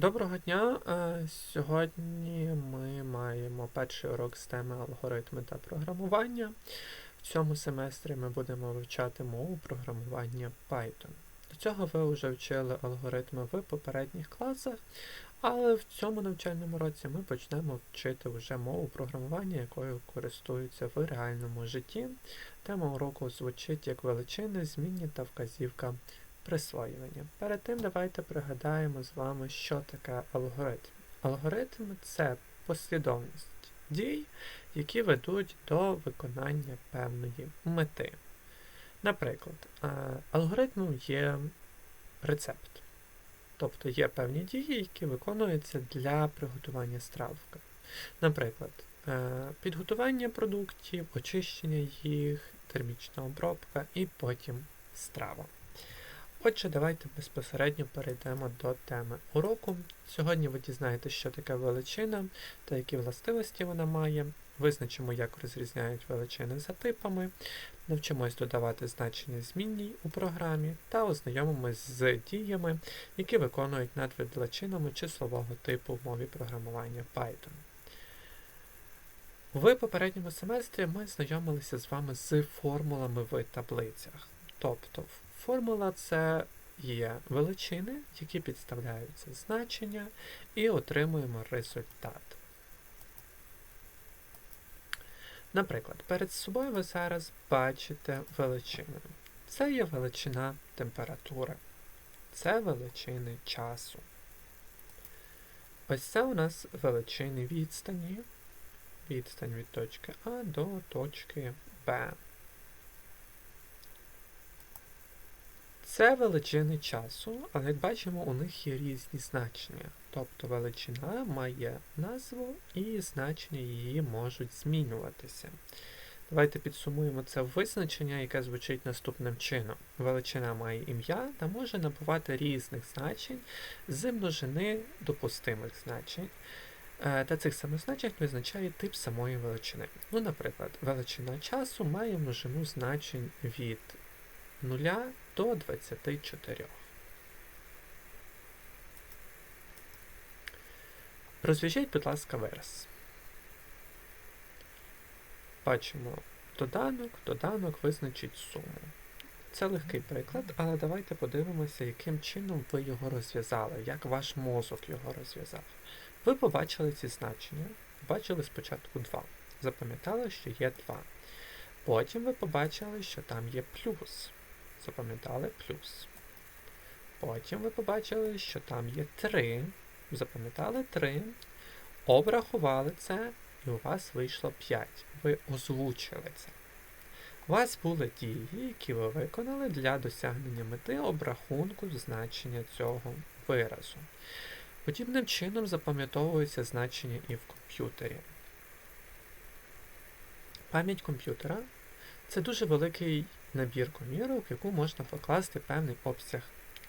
Доброго дня! Е, Сьогодні ми маємо перший урок з теми алгоритми та програмування. В цьому семестрі ми будемо вивчати мову програмування Python. До цього ви вже вчили алгоритми в попередніх класах, але в цьому навчальному році ми почнемо вчити вже мову програмування, якою користуються в реальному житті. Тема уроку звучить як величини, змінні та вказівка присвоювання. Перед тим давайте пригадаємо з вами, що таке алгоритм. Алгоритм це послідовність дій, які ведуть до виконання певної мети. Наприклад, е, алгоритмом є рецепт. Тобто є певні дії, які виконуються для приготування стравки. Наприклад, е, підготування продуктів, очищення їх, термічна обробка і потім страва. Отже, давайте безпосередньо перейдемо до теми уроку. Сьогодні ви дізнаєтесь, що таке величина та які властивості вона має. Визначимо, як розрізняють величини за типами, навчимось додавати значення змінній у програмі та ознайомимось з діями, які виконують над величинами числового типу в мові програмування Python. В попередньому семестрі ми знайомилися з вами з формулами в таблицях. Тобто Формула це є величини, які підставляються значення, і отримуємо результат. Наприклад, перед собою ви зараз бачите величини. Це є величина температури. Це величини часу. Ось це у нас величини відстані. Відстань від точки А до точки Б. Це величини часу, але як бачимо, у них є різні значення. Тобто величина має назву і значення її можуть змінюватися. Давайте підсумуємо це визначення, яке звучить наступним чином. Величина має ім'я та може набувати різних значень з множини допустимих значень. Е, та цих самих значень визначає тип самої величини. Ну, Наприклад, величина часу має множину значень від 0 до 24. Розв'яжіть, будь ласка, вираз. Бачимо доданок, доданок визначить суму. Це легкий приклад, але давайте подивимося, яким чином ви його розв'язали, як ваш мозок його розв'язав. Ви побачили ці значення, побачили спочатку 2. Запам'ятали, що є 2. Потім ви побачили, що там є плюс запам'ятали плюс. Потім ви побачили, що там є 3. Запам'ятали 3. Обрахували це, і у вас вийшло 5. Ви озвучили це. У вас були дії, які ви виконали для досягнення мети обрахунку значення цього виразу. Подібним чином запам'ятовується значення і в комп'ютері. Пам'ять комп'ютера це дуже великий набір комірок, в яку можна покласти певний обсяг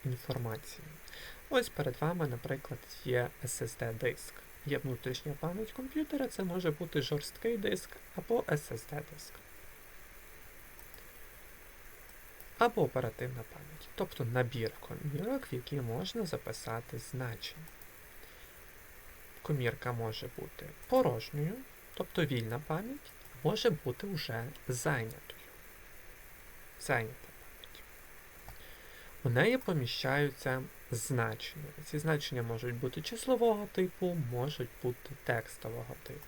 інформації. Ось перед вами, наприклад, є SSD-диск. Є внутрішня пам'ять комп'ютера, це може бути жорсткий диск або SSD-диск. Або оперативна пам'ять, тобто набір комірок, в які можна записати значення. Комірка може бути порожньою, тобто вільна пам'ять, може бути вже зайнятою зайнята пам'ять. У неї поміщаються значення. Ці значення можуть бути числового типу, можуть бути текстового типу.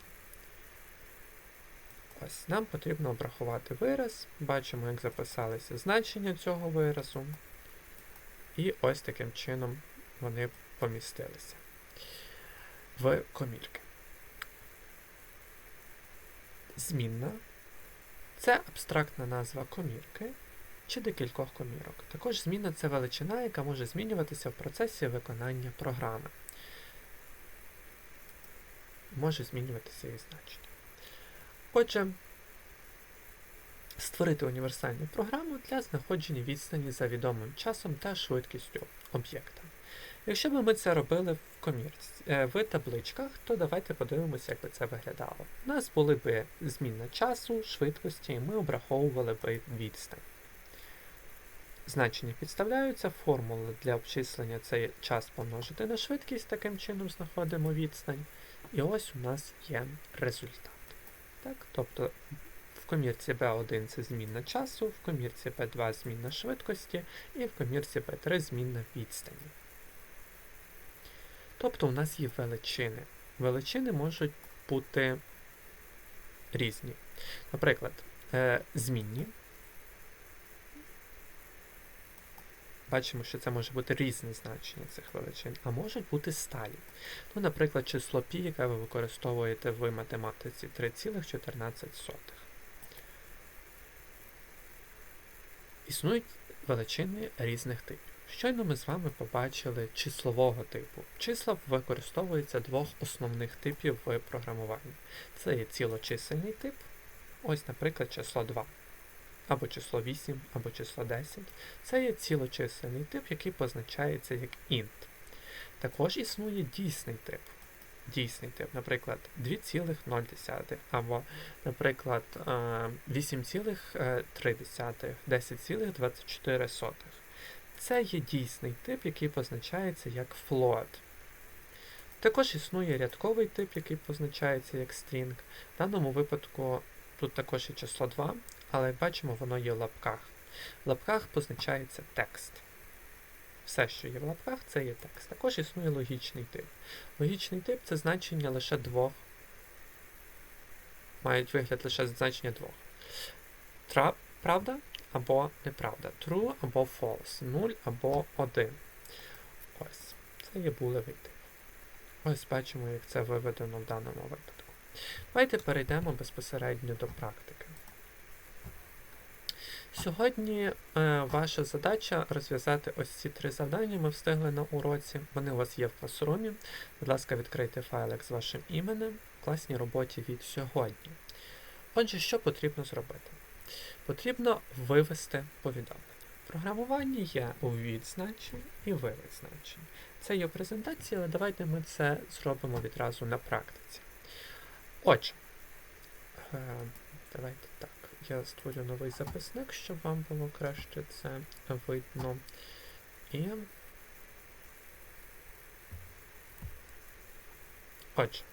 Ось, нам потрібно обрахувати вираз. Бачимо, як записалися значення цього виразу. І ось таким чином вони помістилися в комірки. Змінна це абстрактна назва комірки чи декількох комірок. Також зміна це величина, яка може змінюватися в процесі виконання програми. Може змінюватися її значення. Отже, створити універсальну програму для знаходження відстані за відомим часом та швидкістю об'єкта. Якщо б ми це робили в комірці, е, в табличках, то давайте подивимося, як би це виглядало. У нас були б змінна часу, швидкості, і ми обраховували б відстань. Значення підставляються, формули для обчислення це час помножити на швидкість, таким чином знаходимо відстань. І ось у нас є результат. Так? Тобто в комірці B1 це змінна часу, в комірці B2 змінна швидкості, і в комірці B3 змінна відстані. Тобто у нас є величини. Величини можуть бути різні. Наприклад, е, змінні. Бачимо, що це може бути різне значення цих величин, а можуть бути сталі. Ну, наприклад, число π, яке ви використовуєте в математиці 3,14. Існують величини різних типів. Щойно ми з вами побачили числового типу. Числа використовуються двох основних типів в програмуванні. Це є цілочисельний тип, ось, наприклад, число 2, або число 8, або число 10. Це є цілочисельний тип, який позначається як int. Також існує дійсний тип. Дійсний тип, наприклад, 2,0, або, наприклад, е, 8,3, 10,24. Це є дійсний тип, який позначається як float. Також існує рядковий тип, який позначається як string. В даному випадку тут також є число 2, але як бачимо, воно є в лапках. В лапках позначається текст. Все, що є в лапках, це є текст. Також існує логічний тип. Логічний тип це значення лише двох. Мають вигляд лише значення двох. Тра, правда або неправда. True або false. 0 або 1. Ось. Це є булевий тип. Ось бачимо, як це виведено в даному випадку. Давайте перейдемо безпосередньо до практики. Сьогодні е, ваша задача розв'язати ось ці три завдання. Ми встигли на уроці. Вони у вас є в класрумі. Будь ласка, відкрийте файлик з вашим іменем в класній роботі від сьогодні. Отже, що потрібно зробити? Потрібно вивести повідомлення. Програмування є увід значень і вивід значень. Це є презентація, але давайте ми це зробимо відразу на практиці. Отже, е, давайте так. Я створю новий записник, щоб вам було краще це видно. І. Отже.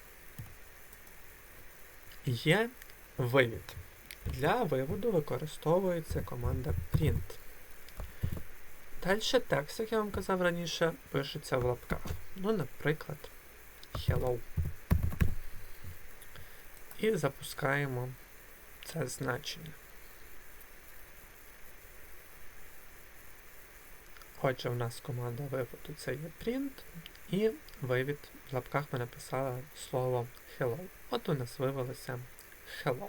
Є вивід. Для виводу використовується команда print. Далі текст, як я вам казав раніше, пишеться в лапках. Ну, наприклад, hello. І запускаємо це значення. Отже, у нас команда виводу це є print, і вивід в лапках ми написали слово hello. От у нас вивелося hello.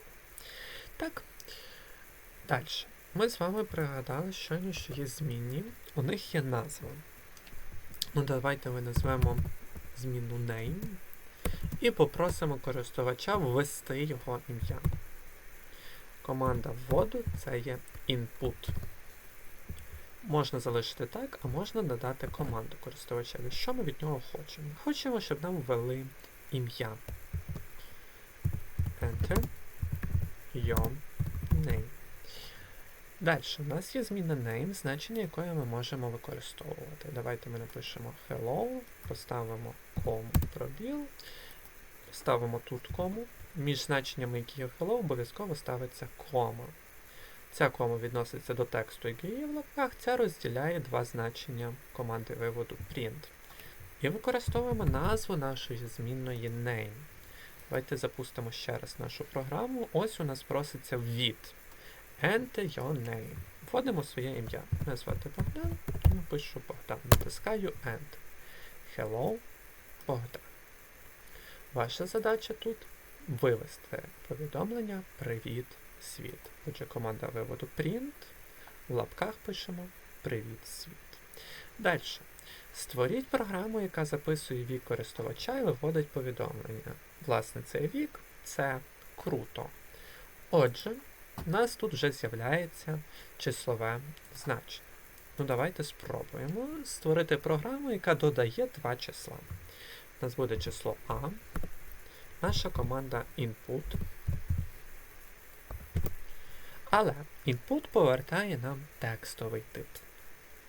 Так. Далі. Ми з вами пригадали щойно, що є змінні. У них є назва. Ну, давайте ми назвемо зміну name і попросимо користувача ввести його ім'я. Команда вводу це є input. Можна залишити так, а можна додати команду користувачеві. Що ми від нього хочемо? Хочемо, щоб нам ввели ім'я. Enter your name. Далі, у нас є зміна name, значення якої ми можемо використовувати. Давайте ми напишемо hello, поставимо кому пробіл, ставимо тут кому. Між значеннями, які є в hello, обов'язково ставиться кома. Ця кома відноситься до тексту, який є в лапках, ця розділяє два значення команди виводу print. І використовуємо назву нашої змінної name. Давайте запустимо ще раз нашу програму. Ось у нас проситься від. Enter your name. Вводимо своє ім'я. Мене звати Богдан, тому пишу Богдан. Натискаю End. Hello, Богдан. Ваша задача тут вивести повідомлення Привіт, світ. Отже, команда виводу print. В лапках пишемо Привіт, світ. Далі. Створіть програму, яка записує вік користувача і виводить повідомлення. Власне, цей вік це круто. Отже, у нас тут вже з'являється числове значення. Ну, давайте спробуємо створити програму, яка додає два числа. У нас буде число А, наша команда input. Але input повертає нам текстовий тип.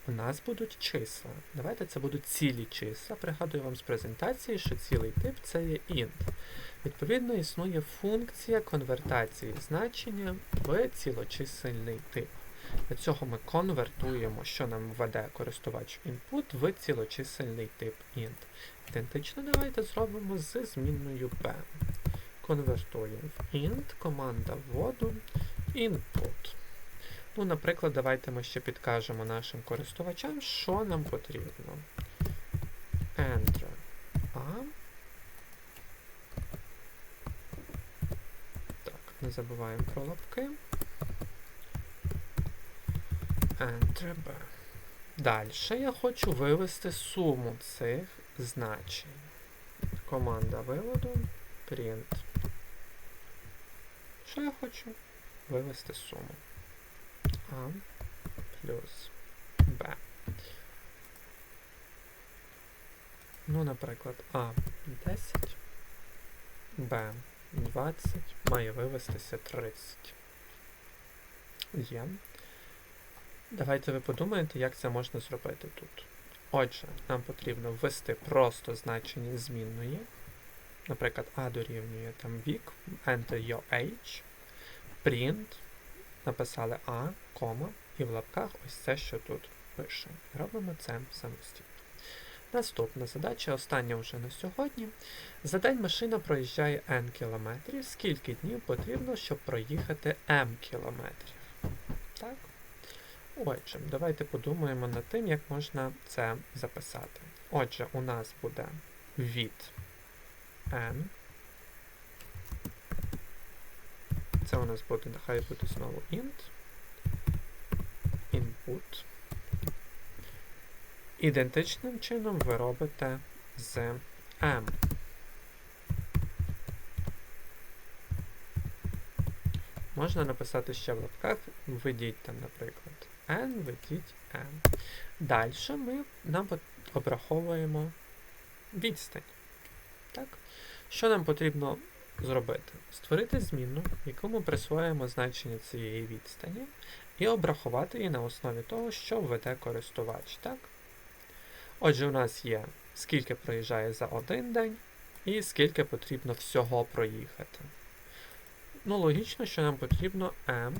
у нас будуть числа. Давайте це будуть цілі числа. Пригадую вам з презентації, що цілий тип це є int. Відповідно, існує функція конвертації значення в цілочисельний тип. Для цього ми конвертуємо, що нам введе користувач input в цілочисельний тип int. Ідентично давайте зробимо з змінною b. Конвертуємо в int, команда вводу input. Ну, наприклад, давайте ми ще підкажемо нашим користувачам, що нам потрібно. Enter A. Так, не забуваємо про лапки. Enter B. Далі я хочу вивести суму цих значень. Команда виводу print. Що я хочу? Вивести суму. А плюс Б. Ну, наприклад, А 10, Б 20, має вивестися 30. Є. Давайте ви подумаєте, як це можна зробити тут. Отже, нам потрібно ввести просто значення змінної. Наприклад, А дорівнює там вік, enter your age, print, написали А, кома, і в лапках ось це, що тут пише. Робимо це самостійно. Наступна задача, остання вже на сьогодні. За день машина проїжджає N кілометрів. Скільки днів потрібно, щоб проїхати M кілометрів? Так? Отже, давайте подумаємо над тим, як можна це записати. Отже, у нас буде від N. Це у нас буде, нехай буде знову int. Input. Ідентичним чином ви робите з M. Можна написати ще в лапках, введіть там, наприклад, N, введіть M. Далі ми нам обраховуємо відстань. Так? Що нам потрібно зробити? Створити змінну, яку ми присвоїмо значення цієї відстані, і обрахувати її на основі того, що введе користувач. Так? Отже, у нас є скільки проїжджає за один день, і скільки потрібно всього проїхати. Ну, логічно, що нам потрібно m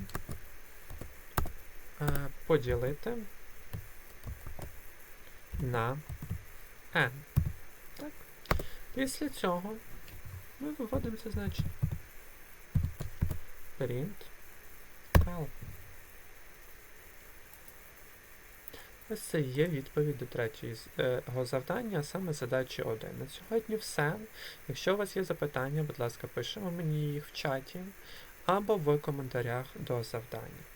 е, поділити на n. Так? Після цього ми виводимо це значення. Print L. Ось це є відповідь до третього завдання, а саме задачі 1. На сьогодні все. Якщо у вас є запитання, будь ласка, пишемо мені їх в чаті або в коментарях до завдання.